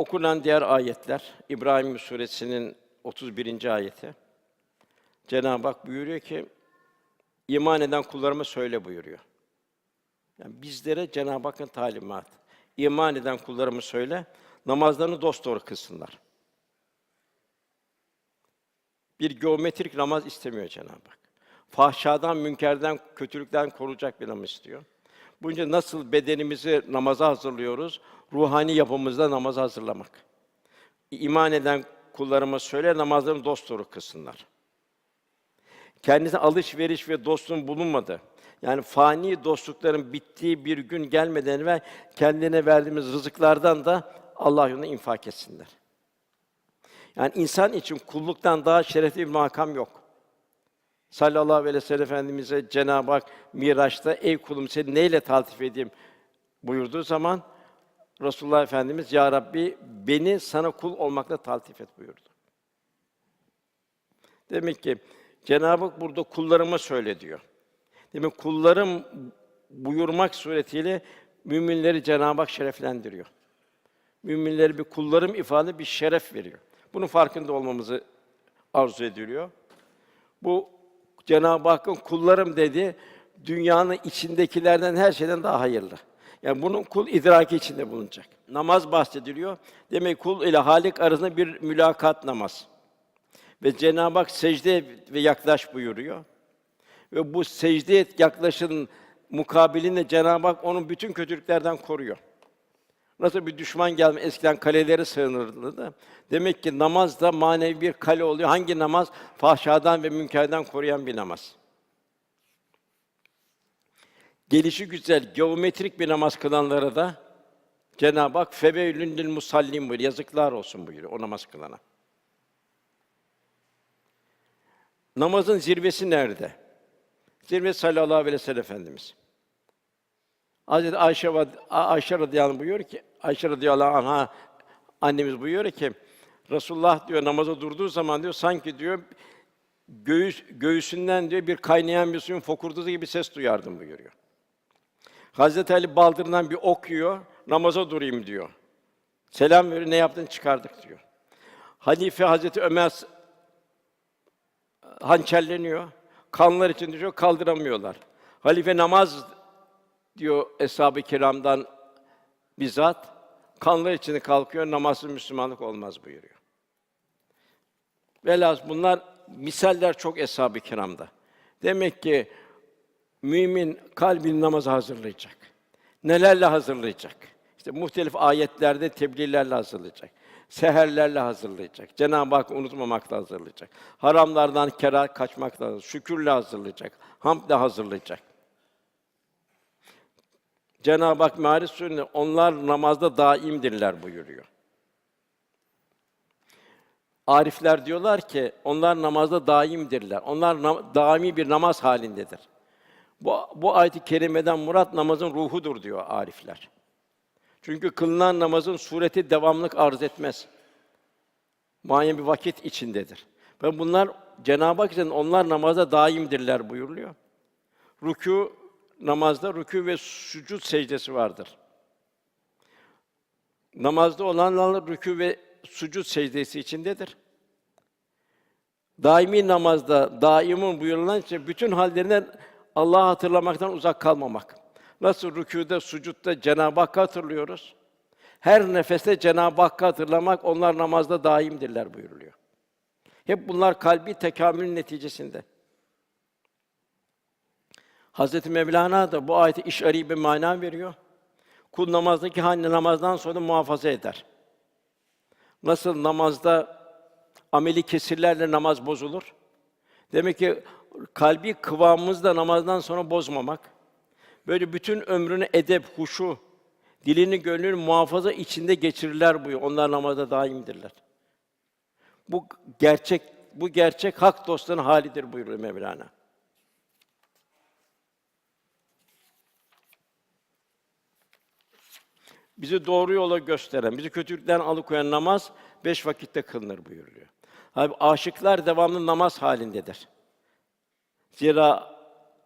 Okunan diğer ayetler İbrahim suresinin 31. ayeti. Cenab-ı Hak buyuruyor ki iman eden kullarıma söyle buyuruyor. Yani bizlere Cenab-ı Hakk'ın talimatı. İman eden kullarımı söyle, namazlarını dosdoğru kılsınlar. Bir geometrik namaz istemiyor Cenab-ı Hak. Fahşadan, münkerden, kötülükten koruyacak bir namaz istiyor. Bunca nasıl bedenimizi namaza hazırlıyoruz, ruhani yapımızda namaza hazırlamak. İman eden kullarıma söyle, namazlarını dosdoğru kılsınlar. Kendisine alışveriş ve dostluğun bulunmadı. Yani fani dostlukların bittiği bir gün gelmeden ve kendine verdiğimiz rızıklardan da Allah yolunda infak etsinler. Yani insan için kulluktan daha şerefli bir makam yok. Sallallahu aleyhi ve sellem Efendimiz'e Cenab-ı Hak Miraç'ta ey kulum seni neyle taltif edeyim buyurduğu zaman Resulullah Efendimiz ya Rabbi beni sana kul olmakla taltif et buyurdu. Demek ki Cenab-ı Hak burada kullarıma söyle diyor. Demek kullarım buyurmak suretiyle müminleri Cenab-ı Hak şereflendiriyor. Müminleri bir kullarım ifade bir şeref veriyor. Bunun farkında olmamızı arzu ediliyor. Bu Cenab-ı Hakk'ın kullarım dedi dünyanın içindekilerden her şeyden daha hayırlı. Yani bunun kul idraki içinde bulunacak. Namaz bahsediliyor. Demek kul ile Halik arasında bir mülakat namaz. Ve Cenab-ı Hak secde ve yaklaş buyuruyor. Ve bu secde yaklaşın mukabilinde Cenab-ı Hak onun bütün kötülüklerden koruyor. Nasıl bir düşman gelme eskiden kaleleri sığınırdı. Demek ki namaz da manevi bir kale oluyor. Hangi namaz? Fahşadan ve münkerden koruyan bir namaz. Gelişi güzel, geometrik bir namaz kılanlara da Cenab-ı Hak feveylün lil buyuruyor. Yazıklar olsun buyuruyor o namaz kılana. Namazın zirvesi nerede? Zirve sallallahu aleyhi ve sellem Efendimiz. Hazreti Ayşe Ayşe radıyallahu anh buyuruyor ki Ayşe radıyallahu anha annemiz buyuruyor ki Resulullah diyor namaza durduğu zaman diyor sanki diyor göğüs göğsünden diyor bir kaynayan bir suyun fokurdadığı gibi ses duyardım buyuruyor. Hazreti Ali baldırından bir ok yiyor, namaza durayım diyor. Selam veriyor, ne yaptın çıkardık diyor. Halife Hazreti Ömer hançerleniyor. Kanlar için diyor kaldıramıyorlar. Halife namaz diyor eshab-ı kiramdan bizzat kanlar içinde kalkıyor, namazsız Müslümanlık olmaz buyuruyor. Velhâsıl bunlar misaller çok eshab-ı kiramda. Demek ki mümin kalbini namaza hazırlayacak. Nelerle hazırlayacak? İşte muhtelif ayetlerde tebliğlerle hazırlayacak. Seherlerle hazırlayacak. Cenab-ı Hak unutmamakla hazırlayacak. Haramlardan kera kaçmakla. Şükürle hazırlayacak. Hamdle hazırlayacak. Cenab-ı Hak Mâriç Sûresinde onlar namazda daimdirler buyuruyor. Arifler diyorlar ki onlar namazda daimdirler. Onlar nam- daimi bir namaz halindedir. Bu bu ayet-i kerimeden murat namazın ruhudur diyor arifler. Çünkü kılınan namazın sureti devamlık arz etmez. Muayyen bir vakit içindedir. Ve bunlar Cenab-ı Hak için onlar namazda daimdirler buyuruluyor. Rükû namazda rükû ve sucud secdesi vardır. Namazda olanlar rükû ve sucud secdesi içindedir. Daimi namazda daimun buyurulan şey bütün hallerinden Allah'ı hatırlamaktan uzak kalmamak. Nasıl rükûda, sucutta Cenab-ı Hakk'ı hatırlıyoruz. Her nefeste Cenab-ı Hakk'ı hatırlamak onlar namazda daimdirler buyuruluyor. Hep bunlar kalbi tekamülün neticesinde. Hazreti Mevlana da bu ayete işari bir mana veriyor. Kul namazdaki halini namazdan sonra muhafaza eder. Nasıl namazda ameli kesirlerle namaz bozulur? Demek ki kalbi kıvamımızı da namazdan sonra bozmamak. Böyle bütün ömrünü edep, huşu, dilini, gönlünü muhafaza içinde geçirirler bu. Onlar namazda daimdirler. Bu gerçek, bu gerçek hak dostların halidir buyuruyor Mevlana. Bizi doğru yola gösteren, bizi kötülükten alıkoyan namaz beş vakitte kılınır buyuruluyor. Abi aşıklar devamlı namaz halindedir. Zira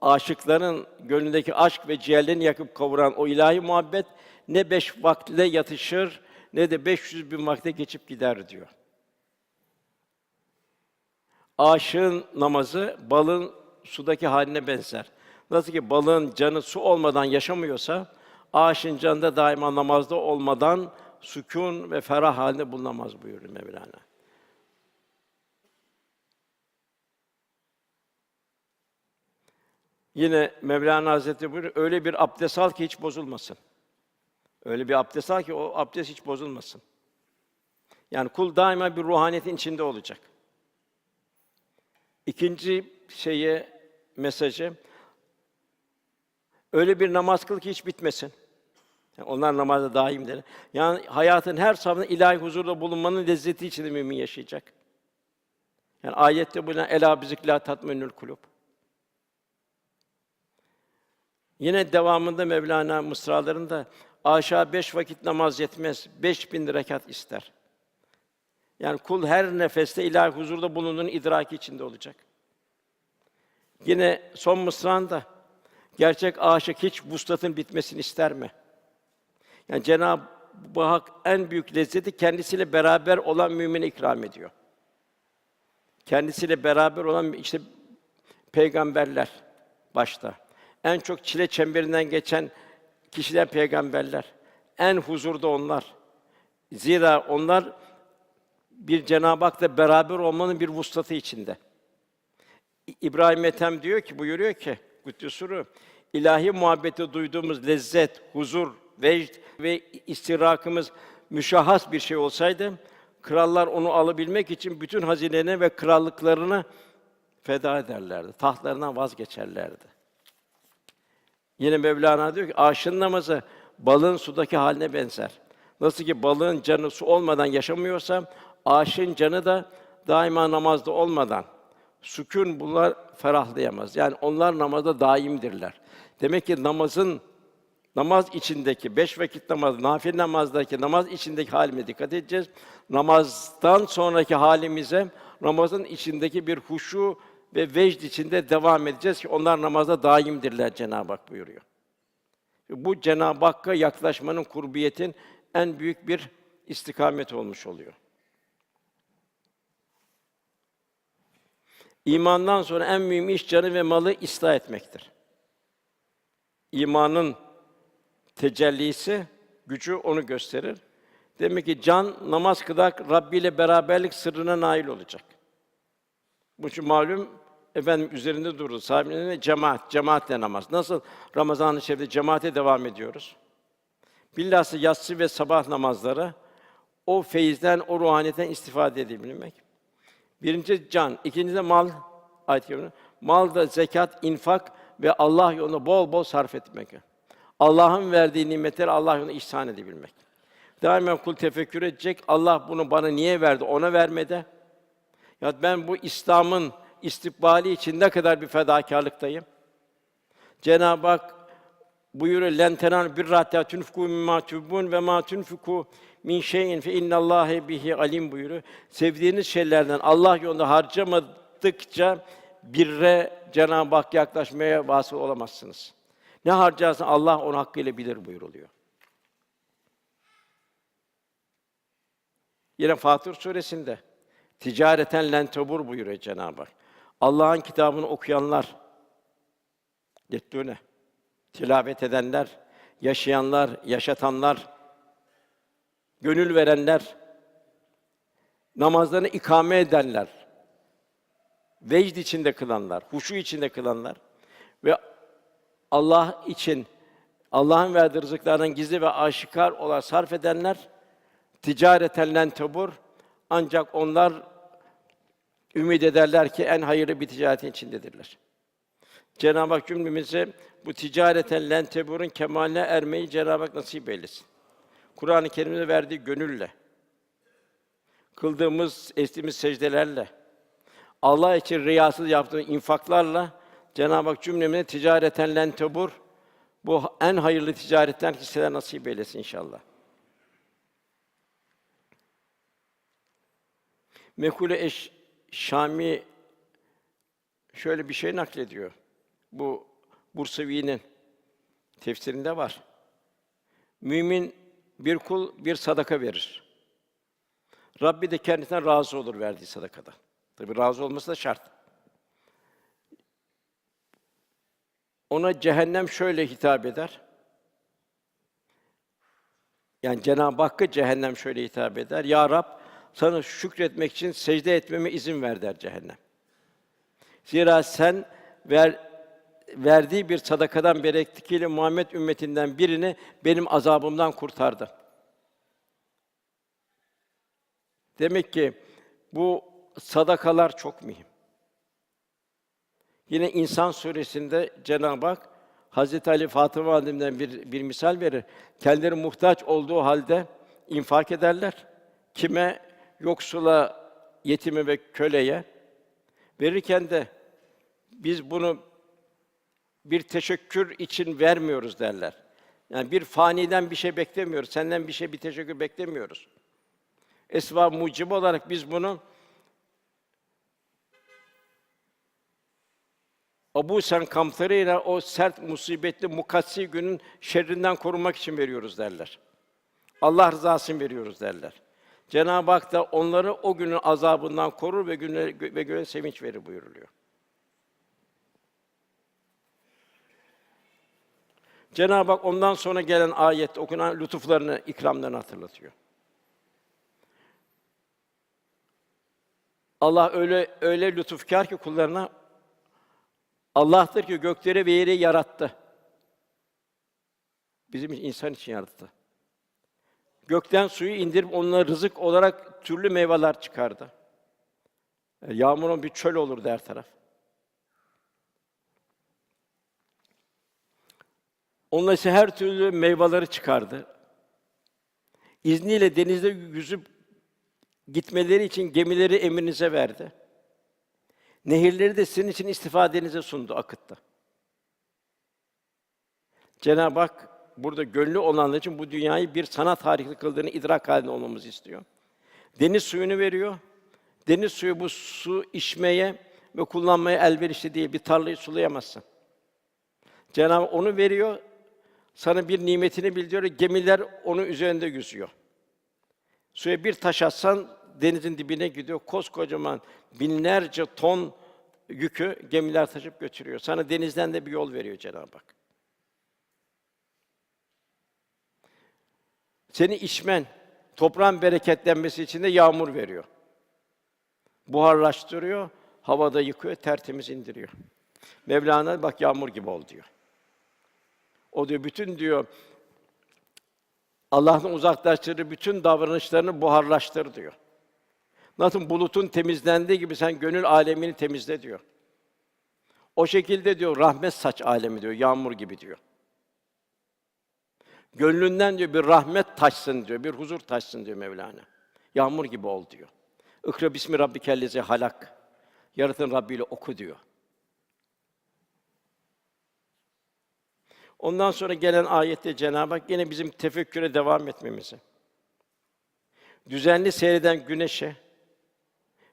aşıkların gönlündeki aşk ve ciğerlerini yakıp kavuran o ilahi muhabbet ne beş vaktle yatışır ne de 500 bin vakte geçip gider diyor. Aşığın namazı balın sudaki haline benzer. Nasıl ki balığın canı su olmadan yaşamıyorsa, aşığın canı da daima namazda olmadan sükûn ve ferah halinde bulunamaz buyuruyor Mevlana. Yine Mevlana Hazretleri buyuruyor, öyle bir abdest al ki hiç bozulmasın. Öyle bir abdest al ki o abdest hiç bozulmasın. Yani kul daima bir ruhaniyetin içinde olacak. İkinci şeye mesajı öyle bir namaz kıl ki hiç bitmesin. Yani onlar namazda daimdir. Yani hayatın her safhasında ilahi huzurda bulunmanın lezzeti içinde mümin yaşayacak. Yani ayette bulunan ela bizikla tatminül kulub. Yine devamında Mevlana mısralarında aşağı beş vakit namaz yetmez, beş bin rekat ister. Yani kul her nefeste ilahi huzurda bulunduğunun idraki içinde olacak. Yine son mısranda gerçek aşık hiç vuslatın bitmesini ister mi? Yani Cenab-ı Hak en büyük lezzeti kendisiyle beraber olan mümine ikram ediyor. Kendisiyle beraber olan işte peygamberler başta. En çok çile çemberinden geçen kişiler peygamberler. En huzurda onlar. Zira onlar bir Cenab-ı Hak'la beraber olmanın bir vuslatı içinde. İbrahim Ethem diyor ki, buyuruyor ki Kuddüs'ü ilahi muhabbeti duyduğumuz lezzet, huzur, vecd ve istirakımız müşahhas bir şey olsaydı krallar onu alabilmek için bütün hazinelerini ve krallıklarını feda ederlerdi. Tahtlarından vazgeçerlerdi. Yine Mevlana diyor ki aşın namazı balığın sudaki haline benzer. Nasıl ki balığın canı su olmadan yaşamıyorsa aşın canı da daima namazda olmadan sükûn bunlar ferahlayamaz. Yani onlar namazda daimdirler. Demek ki namazın namaz içindeki beş vakit namaz, nafile namazdaki namaz içindeki halime dikkat edeceğiz. Namazdan sonraki halimize namazın içindeki bir huşu ve vecd içinde devam edeceğiz ki onlar namazda daimdirler Cenab-ı Hak buyuruyor. Bu Cenab-ı Hakk'a yaklaşmanın kurbiyetin en büyük bir istikamet olmuş oluyor. İmandan sonra en mühim iş canı ve malı ıslah etmektir. İmanın tecellisi, gücü onu gösterir. Demek ki can namaz kılarak Rabbi ile beraberlik sırrına nail olacak. Bu için malum efendim üzerinde durdu. Sahibine cemaat, cemaatle namaz. Nasıl Ramazan-ı Şerif'te cemaate devam ediyoruz? Bilhassa yatsı ve sabah namazları o feyizden, o ruhaniyetten istifade edebilmek. Birinci can, ikinci de mal ayet Mal da zekat, infak ve Allah yolunda bol bol sarf etmek. Allah'ın verdiği nimetleri Allah yolunda ihsan edebilmek. Daima kul tefekkür edecek. Allah bunu bana niye verdi? Ona vermedi. Ya ben bu İslam'ın istikbali için ne kadar bir fedakarlıktayım. Cenab-ı Hak buyuruyor len tenal birra hatta tunfiku mimma tuhibbun ve ma tunfiku min şeyin fe innallâhe bihi alim buyuruyor. Sevdiğiniz şeylerden Allah yolunda harcamadıkça birre Cenab-ı Hak yaklaşmaya vasıl olamazsınız. Ne harcarsan Allah onu hakkıyla bilir buyuruluyor. Yine Fatır suresinde ticareten len tebur buyuruyor Cenab-ı Hak. Allah'ın kitabını okuyanlar, yettûne, tilavet edenler, yaşayanlar, yaşatanlar, gönül verenler, namazlarını ikame edenler, vecd içinde kılanlar, huşu içinde kılanlar ve Allah için Allah'ın verdiği rızıklardan gizli ve aşikar olarak sarf edenler ticareten len ancak onlar ümid ederler ki en hayırlı bir ticaretin içindedirler. Cenab-ı Hak cümlemize bu ticareten len kemaline ermeyi Cenab-ı Hak nasip eylesin. Kur'an-ı Kerim'de verdiği gönülle, kıldığımız, estiğimiz secdelerle, Allah için riyasız yaptığımız infaklarla Cenab-ı Hak cümlemize ticareten len bu en hayırlı ticaretten hisseler nasip eylesin inşallah. Mekule eş Şami şöyle bir şey naklediyor. Bu Bursevi'nin tefsirinde var. Mümin bir kul bir sadaka verir. Rabbi de kendisinden razı olur verdiği sadakada. Tabi razı olması da şart. Ona cehennem şöyle hitap eder. Yani Cenab-ı Hakk'a cehennem şöyle hitap eder. Ya Rab, sana şükretmek için secde etmeme izin ver der cehennem. Zira sen ver, verdiği bir sadakadan bereketiyle Muhammed ümmetinden birini benim azabımdan kurtardı. Demek ki bu sadakalar çok mühim. Yine İnsan suresinde Cenab-ı Hak Hazreti Ali Fatıma Validem'den bir, bir misal verir. Kendileri muhtaç olduğu halde infak ederler. Kime yoksula, yetime ve köleye verirken de biz bunu bir teşekkür için vermiyoruz derler. Yani bir faniden bir şey beklemiyoruz. Senden bir şey bir teşekkür beklemiyoruz. Esbab mucibi olarak biz bunu Abu Sen kamtarıyla o sert, musibetli, mukassi günün şerrinden korunmak için veriyoruz derler. Allah rızası için veriyoruz derler. Cenab-ı Hak da onları o günün azabından korur ve güne ve göre sevinç verir buyuruluyor. Cenab-ı Hak ondan sonra gelen ayet okunan lütuflarını, ikramlarını hatırlatıyor. Allah öyle öyle lütufkar ki kullarına Allah'tır ki gökleri ve yeri yarattı. Bizim insan için yarattı. Gökten suyu indirip onlara rızık olarak türlü meyveler çıkardı. E, Yağmurun bir çöl olur her taraf. Onunla ise her türlü meyveleri çıkardı. İzniyle denizde yüzüp gitmeleri için gemileri emrinize verdi. Nehirleri de sizin için istifadenize sundu, akıttı. Cenab-ı Hak burada gönlü olanlar için bu dünyayı bir sanat harikası kıldığını idrak halinde olmamızı istiyor. Deniz suyunu veriyor. Deniz suyu bu su içmeye ve kullanmaya elverişli değil. Bir tarlayı sulayamazsın. Cenab-ı Hak onu veriyor. Sana bir nimetini bildiriyor. Gemiler onun üzerinde yüzüyor. Suya bir taş atsan denizin dibine gidiyor. Koskocaman binlerce ton yükü gemiler taşıp götürüyor. Sana denizden de bir yol veriyor Cenab-ı Hak. Seni içmen, toprağın bereketlenmesi için de yağmur veriyor. Buharlaştırıyor, havada yıkıyor, tertemiz indiriyor. Mevlana bak yağmur gibi ol diyor. O diyor bütün diyor Allah'ın uzaklaştırdığı bütün davranışlarını buharlaştır diyor. Nasıl bulutun temizlendiği gibi sen gönül alemini temizle diyor. O şekilde diyor rahmet saç alemi diyor, yağmur gibi diyor. Gönlünden diyor bir rahmet taşsın diyor, bir huzur taşsın diyor Mevlana. Yağmur gibi ol diyor. İkra bismi rabbikellezi halak. Yaratın Rabbi ile oku diyor. Ondan sonra gelen ayette Cenab-ı Hak yine bizim tefekküre devam etmemizi, düzenli seyreden güneşe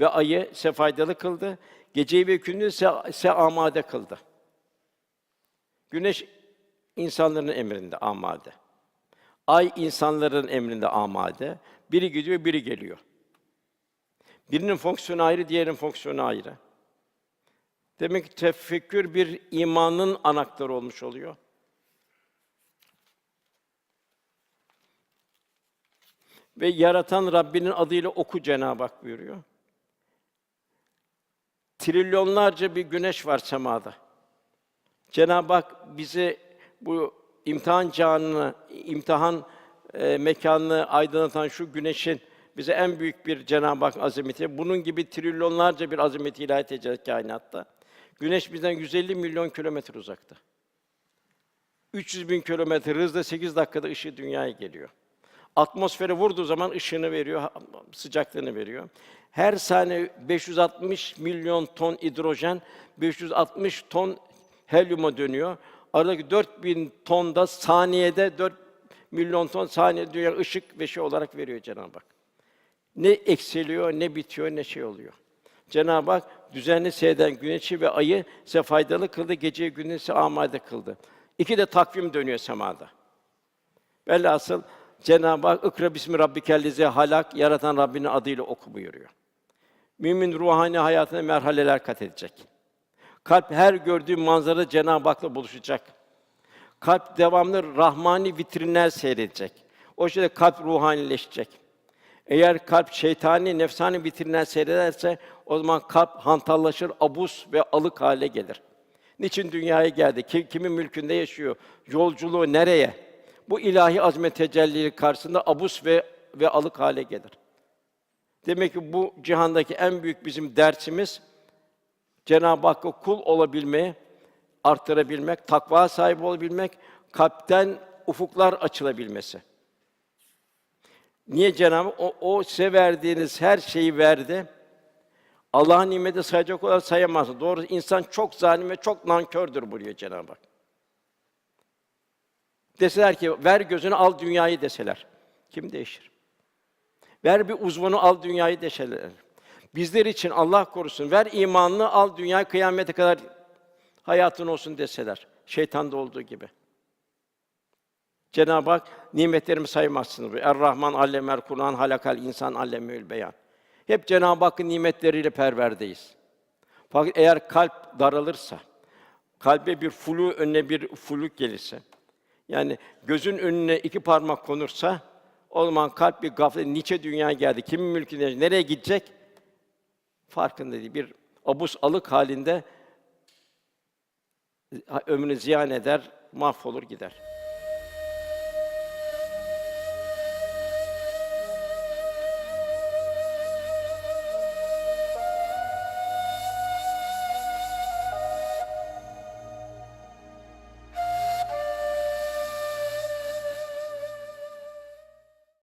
ve ayı ise faydalı kıldı, geceyi ve gündüzü ise, ise amade kıldı. Güneş insanların emrinde amade. Ay insanların emrinde amade. Biri gidiyor, biri geliyor. Birinin fonksiyonu ayrı, diğerinin fonksiyonu ayrı. Demek ki tefekkür bir imanın anahtarı olmuş oluyor. Ve yaratan Rabbinin adıyla oku Cenab-ı Hak buyuruyor. Trilyonlarca bir güneş var semada. Cenab-ı Hak bizi bu imtihan canını, imtihan e, mekanını aydınlatan şu güneşin bize en büyük bir Cenab-ı Hak azameti. Bunun gibi trilyonlarca bir azameti ilahi tecelli kainatta. Güneş bizden 150 milyon kilometre uzakta. 300 bin kilometre hızla 8 dakikada ışığı dünyaya geliyor. Atmosfere vurduğu zaman ışığını veriyor, sıcaklığını veriyor. Her saniye 560 milyon ton hidrojen, 560 ton helyuma dönüyor. Aradaki 4000 ton da saniyede 4 milyon ton saniyede dünya ışık ve şey olarak veriyor Cenab-ı Hak. Ne eksiliyor, ne bitiyor, ne şey oluyor. Cenab-ı Hak düzenli seyreden güneşi ve ayı size faydalı kıldı, geceyi gündüzü amade kıldı. İki de takvim dönüyor semada. Velhasıl Cenab-ı Hak ikra bismi rabbikellezi halak yaratan Rabbinin adıyla oku buyuruyor. Mümin ruhani hayatına merhaleler kat edecek. Kalp her gördüğü manzara Cenab-ı Hak'la buluşacak. Kalp devamlı rahmani vitrinler seyredecek. O şekilde kalp ruhanileşecek. Eğer kalp şeytani, nefsani vitrinler seyrederse o zaman kalp hantallaşır, abus ve alık hale gelir. Niçin dünyaya geldi? Kim, kimin mülkünde yaşıyor? Yolculuğu nereye? Bu ilahi azmet tecellileri karşısında abus ve ve alık hale gelir. Demek ki bu cihandaki en büyük bizim dersimiz Cenab-ı Hakk'a kul olabilmeyi arttırabilmek, takva sahibi olabilmek, kalpten ufuklar açılabilmesi. Niye Cenab-ı o, o size verdiğiniz her şeyi verdi. Allah'ın nimeti sayacak olan sayamazsın. Doğru insan çok zalim ve çok nankördür buyuruyor Cenab-ı Hak. Deseler ki ver gözünü al dünyayı deseler. Kim değişir? Ver bir uzvunu al dünyayı deseler. Bizler için Allah korusun ver imanını al dünya kıyamete kadar hayatın olsun deseler. Şeytanda olduğu gibi. Cenab-ı Hak nimetlerimi saymazsınız. Er-Rahman allemel Kur'an halakal insan allemül beyan. Hep Cenab-ı Hakk'ın nimetleriyle perverdeyiz. Fakat eğer kalp daralırsa, kalbe bir flu önüne bir fuluk gelirse, yani gözün önüne iki parmak konursa, o zaman kalp bir gaflet, niçe dünyaya geldi, kimin mülkünde, nereye gidecek? Farkında değil. Bir abus alık halinde ömrünü ziyan eder, mahvolur gider.